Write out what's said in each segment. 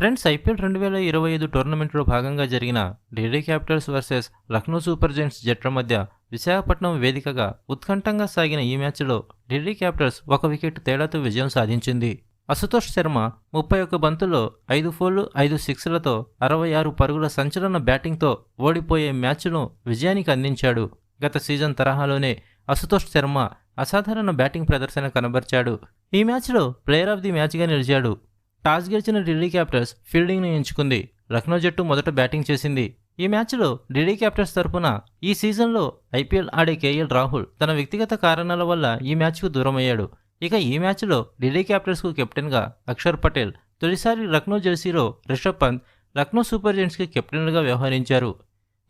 Friends IPL రెండు వేల ఇరవై ఐదు టోర్నమెంట్లో భాగంగా జరిగిన Delhi Capitals versus Lucknow Super Giants జట్ల మధ్య విశాఖపట్నం వేదికగా ఉత్కంఠంగా సాగిన ఈ మ్యాచ్లో ఢిల్లీ క్యాపిటల్స్ ఒక వికెట్ తేడాతో విజయం సాధించింది. అశుతోష్ శర్మ ముప్పై ఒక్క బంతుల్లో ఐదు ఫోర్లు ఐదు సిక్స్లతో అరవై ఆరు పరుగుల సంచలన బ్యాటింగ్తో ఓడిపోయే మ్యాచ్ను విజయానికి అందించాడు. గత సీజన్ తరహాలోనే అశుతోష్ శర్మ అసాధారణ బ్యాటింగ్ ప్రదర్శన కనబర్చాడు. ఈ మ్యాచ్లో ప్లేయర్ ఆఫ్ ది మ్యాచ్గా నిలిచాడు. టాస్ గెలిచిన ఢిల్లీ క్యాపిటల్స్ ఫీల్డింగ్ను ఎంచుకుంది. లక్నో జట్టు మొదట బ్యాటింగ్ చేసింది. ఈ మ్యాచ్లో ఢిల్లీ క్యాపిటల్స్ తరపున ఈ సీజన్లో ఐపీఎల్ ఆడే కేఎల్ రాహుల్ తన వ్యక్తిగత కారణాల వల్ల ఈ మ్యాచ్కు దూరమయ్యాడు. ఇక ఈ మ్యాచ్లో ఢిల్లీ క్యాపిటల్స్కు కెప్టెన్గా అక్షర్ పటేల్ తొలిసారి లక్నో జెర్సీలో రిషబ్ పంత్ లక్నో సూపర్ జెంట్స్కి కెప్టెన్గా వ్యవహరించారు.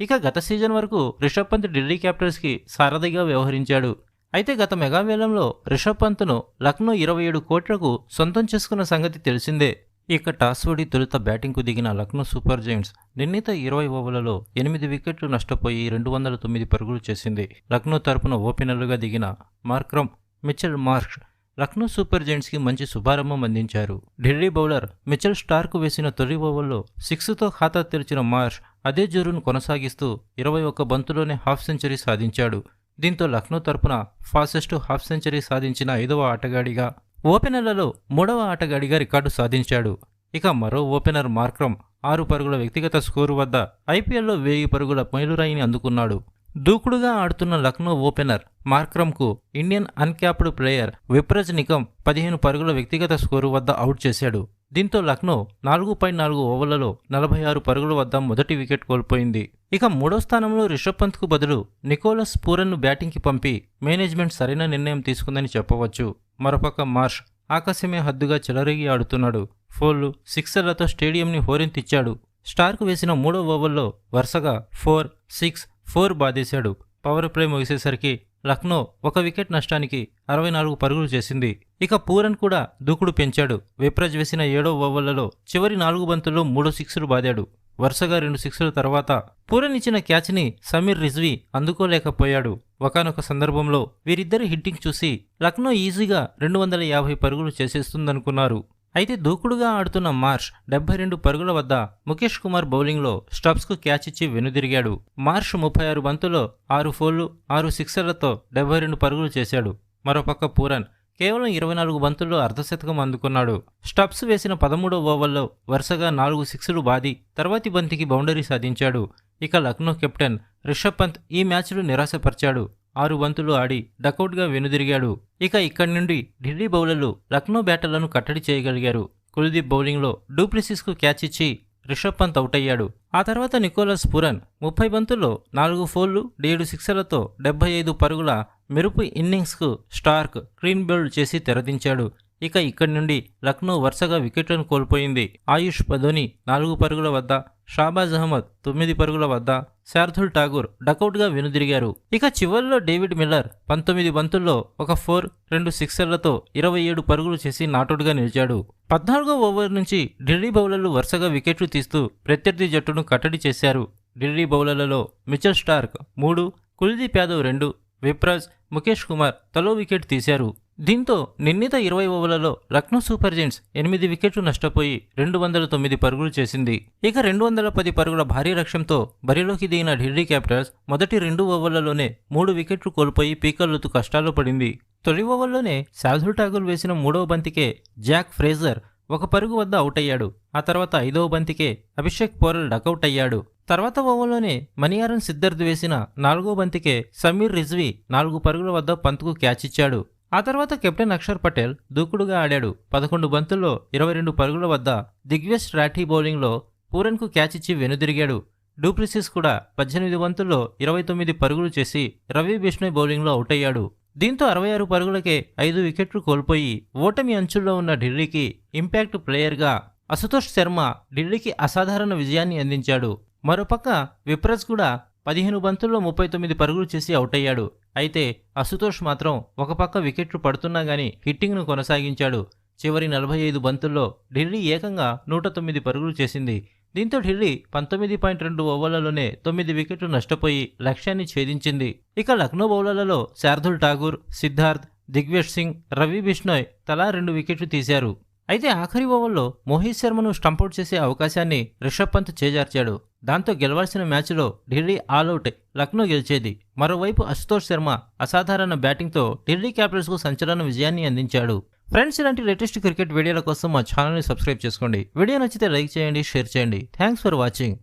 ఇక గత సీజన్ వరకు రిషబ్ పంత్ ఢిల్లీ క్యాపిటల్స్కి సారథిగా వ్యవహరించాడు. అయితే గత మెగావేలంలో రిషబ్ పంత్ను లక్నో ఇరవై ఏడు కోట్లకు సొంతం చేసుకున్న సంగతి తెలిసిందే. ఇక టాస్ ఓడి తొలుత బ్యాటింగ్కు దిగిన లక్నో సూపర్ జైంట్స్ నిర్ణీత ఇరవై ఓవర్లలో ఎనిమిది వికెట్లు నష్టపోయి రెండు వందల తొమ్మిది పరుగులు చేసింది. లక్నో తరపున ఓపెనర్లుగా దిగిన Markram Mitchell Marsh Lucknow Super జైంట్స్కి మంచి శుభారంభం అందించారు. ఢిల్లీ బౌలర్ మిచెల్ స్టార్కు వేసిన తొలి ఓవర్లో సిక్స్తో ఖాతా తెరిచిన మార్ష్ అదే జోరును కొనసాగిస్తూ ఇరవై ఒక్క బంతులోనే హాఫ్ సెంచరీ సాధించాడు. దీంతో లక్నో తరపున ఫాస్టెస్ట్ హాఫ్ సెంచరీ సాధించిన ఐదవ ఆటగాడిగా ఓపెనర్లలో మూడవ ఆటగాడిగా రికార్డు సాధించాడు. ఇక మరో ఓపెనర్ మార్క్రమ్ ఆరు పరుగుల వ్యక్తిగత స్కోరు వద్ద ఐపీఎల్లో వెయ్యి పరుగుల మైలురాయిని అందుకున్నాడు. దూకుడుగా ఆడుతున్న Lucknow opener మార్క్రమ్కు Indian uncapped player Vipraj Nigam పదిహేను పరుగుల వ్యక్తిగత స్కోరు వద్ద అవుట్ చేశాడు. దీంతో లక్నో నాలుగు పాయింట్ నాలుగు ఓవర్లలో నలభై ఆరు పరుగుల వద్ద మొదటి వికెట్ కోల్పోయింది. ఇక మూడో స్థానంలో రిషబ్ పంత్కు బదులు నికోలస్ పూరన్ను బ్యాటింగ్కి పంపి మేనేజ్మెంట్ సరైన నిర్ణయం తీసుకుందని చెప్పవచ్చు. మరోపక్క మార్ష్ ఆకాశమే హద్దుగా చెలరేగి ఆడుతున్నాడు. ఫోర్లు సిక్సర్లతో స్టేడియంని హోరెంతిచ్చాడు స్టార్కు వేసిన మూడో ఓవర్లో వరుసగా ఫోర్ సిక్స్ ఫోర్ బాధేశాడు. పవర్ ప్లే ముగిసేసరికి లక్నో ఒక వికెట్ నష్టానికి అరవై నాలుగు పరుగులు చేసింది. ఇక పూరన్ కూడా దూకుడు పెంచాడు. విప్రజ్ వేసిన ఏడో ఓవర్లలో చివరి నాలుగు బంతుల్లో మూడు సిక్స్లు బాదాడు. వరుసగా రెండు సిక్స్ల తర్వాత పూరన్ ఇచ్చిన క్యాచ్ని సమీర్ రిజ్వీ అందుకోలేకపోయాడు. ఒకనొక సందర్భంలో వీరిద్దరి హిట్టింగ్ చూసి లక్నో ఈజీగా రెండు వందల యాభై పరుగులు చేసేస్తుందనుకున్నారు. అయితే దూకుడుగా ఆడుతున్న మార్ష్ డెబ్బై రెండు పరుగుల వద్ద ముఖేష్ కుమార్ బౌలింగ్లో స్టబ్స్కు క్యాచ్ ఇచ్చి వెనుదిరిగాడు. మార్ష్ ముప్పై ఆరు బంతుల్లో ఆరు ఫోర్లు ఆరు సిక్సర్లతో డెబ్బై రెండు పరుగులు చేశాడు. మరోపక్క పూరన్ కేవలం ఇరవై నాలుగు బంతుల్లో అర్ధశతకం అందుకున్నాడు. స్టబ్స్ వేసిన పదమూడో ఓవర్లో వరుసగా నాలుగు సిక్స్లు బాది తర్వాతి బంతికి బౌండరీ సాధించాడు. ఇక లక్నో కెప్టెన్ రిషబ్ పంత్ ఈ మ్యాచ్ను నిరాశపరిచాడు. ఆరు బంతులు ఆడి డకౌట్గా వెనుదిరిగాడు. ఇక ఇక్కడి నుండి ఢిల్లీ బౌలర్లు లక్నో బ్యాటర్లను కట్టడి చేయగలిగారు. కుల్దీప్ బౌలింగ్లో డూప్లిసిస్కు క్యాచ్ ఇచ్చి రిషబ్ పంత్ అవుట్ అయ్యాడు ఆ తర్వాత నికోలస్ పురన్ ముప్పై బంతుల్లో నాలుగు ఫోర్లు ఏడు సిక్సర్లతో డెబ్బై ఐదు పరుగుల మెరుపు ఇన్నింగ్స్కు స్టార్క్ క్లీన్ బౌల్డ్ చేసి తెరదించాడు. ఇక ఇక్కడి నుండి లక్నో వరుసగా వికెట్లను కోల్పోయింది. ఆయుష్ పదోని నాలుగు పరుగుల వద్ద షాబాజ్ అహ్మద్ తొమ్మిది పరుగుల వద్ద శార్దుల్ ఠాగూర్ డకౌట్గా వెనుదిరిగారు. ఇక చివరిలో డేవిడ్ మిల్లర్ పంతొమ్మిది బంతుల్లో ఒక ఫోర్ రెండు సిక్సర్లతో ఇరవై ఏడు పరుగులు చేసి నాటౌట్గా నిలిచాడు. పద్నాలుగో ఓవర్ నుంచి ఢిల్లీ బౌలర్లు వరుసగా వికెట్లు తీస్తూ ప్రత్యర్థి జట్టును కట్టడి చేశారు. ఢిల్లీ బౌలర్లలో మిచల్ స్టార్క్ మూడు కుల్దీప్ యాదవ్ రెండు విప్రాజ్ ముఖేష్ కుమార్ తలో వికెట్ తీశారు. దీంతో నిర్ణీత ఇరవై ఓవర్లలో లక్నో సూపర్ జెంట్స్ ఎనిమిది వికెట్లు నష్టపోయి రెండు వందల తొమ్మిది పరుగులు చేసింది. ఇక రెండు వందల పది పరుగుల భారీ లక్ష్యంతో బరిలోకి దిగిన ఢిల్లీ క్యాపిటల్స్ మొదటి రెండు ఓవర్లలోనే మూడు వికెట్లు కోల్పోయి పీకల్లుతూ కష్టాల్లో పడింది. తొలి ఓవర్లోనే శాల్హుల్ ఠాగూర్ వేసిన మూడవ బంతికే జాక్ ఫ్రేజర్ ఒక పరుగు వద్ద అవుట్ అయ్యాడు. ఆ తర్వాత ఐదవ బంతికే అభిషేక్ పోరల్ డకౌట్ అయ్యాడు. తర్వాత ఓవర్లోనే మణియారన్ సిద్ధార్థ్ వేసిన నాలుగో బంతికే సమీర్ రిజ్వీ నాలుగు పరుగుల వద్ద పంతుకు క్యాచ్ ఇచ్చాడు. ఆ తర్వాత కెప్టెన్ అక్షర్ పటేల్ దూకుడుగా ఆడాడు. పదకొండు బంతుల్లో ఇరవై రెండు పరుగుల వద్ద దిగ్వేస్ రాఠీ బౌలింగ్లో పూరన్కు క్యాచ్ ఇచ్చి వెనుదిరిగాడు. డూప్లిసిస్ కూడా పద్దెనిమిది బంతుల్లో ఇరవై తొమ్మిది పరుగులు చేసి రవి బిష్ణోయ్ బౌలింగ్లో అవుట్ అయ్యాడు. దీంతో అరవై ఆరు పరుగులకే ఐదు వికెట్లు కోల్పోయి ఓటమి అంచుల్లో ఉన్న ఢిల్లీకి ఇంపాక్ట్ ప్లేయర్గా అశుతోష్ శర్మ ఢిల్లీకి అసాధారణ విజయాన్ని అందించాడు. మరోపక్క విప్రజ్ కూడా పదిహేను బంతుల్లో ముప్పై తొమ్మిది పరుగులు చేసి అవుట్ అయ్యాడు అయితే అశుతోష్ మాత్రం ఒక పక్క వికెట్లు పడుతున్నా గానీ హిట్టింగ్ను కొనసాగించాడు. చివరి నలభై ఐదు బంతుల్లో ఢిల్లీ ఏకంగా నూట తొమ్మిది పరుగులు చేసింది. దీంతో ఢిల్లీ పంతొమ్మిది పాయింట్ రెండు ఓవర్లలోనే తొమ్మిది వికెట్లు నష్టపోయి లక్ష్యాన్ని ఛేదించింది. ఇక లక్నో బౌలర్లలో శార్దుల్ ఠాగూర్ సిద్ధార్థ్ దిగ్వేష్ సింగ్ రవి బిష్ణోయ్ తలా రెండు వికెట్లు తీశారు. అయితే ఆఖరి ఓవర్లో మోహిత్ శర్మను స్టంపౌట్ చేసే అవకాశాన్ని రిషబ్ పంత్ చేజార్చాడు. దాంతో గెలవాల్సిన మ్యాచ్లో ఢిల్లీ ఆల్అవుట్ లక్నో గెలిచేది. మరోవైపు అశుతోష్ శర్మ అసాధారణ బ్యాటింగ్తో ఢిల్లీ క్యాపిటల్స్కు సంచలన విజయాన్ని అందించాడు. ఫ్రెండ్స్ ఇలాంటి లేటెస్ట్ క్రికెట్ వీడియోల కోసం మా ఛానల్ని సబ్స్క్రైబ్ చేసుకోండి. వీడియో నచ్చితే లైక్ చేయండి షేర్ చేయండి. Thanks for watching.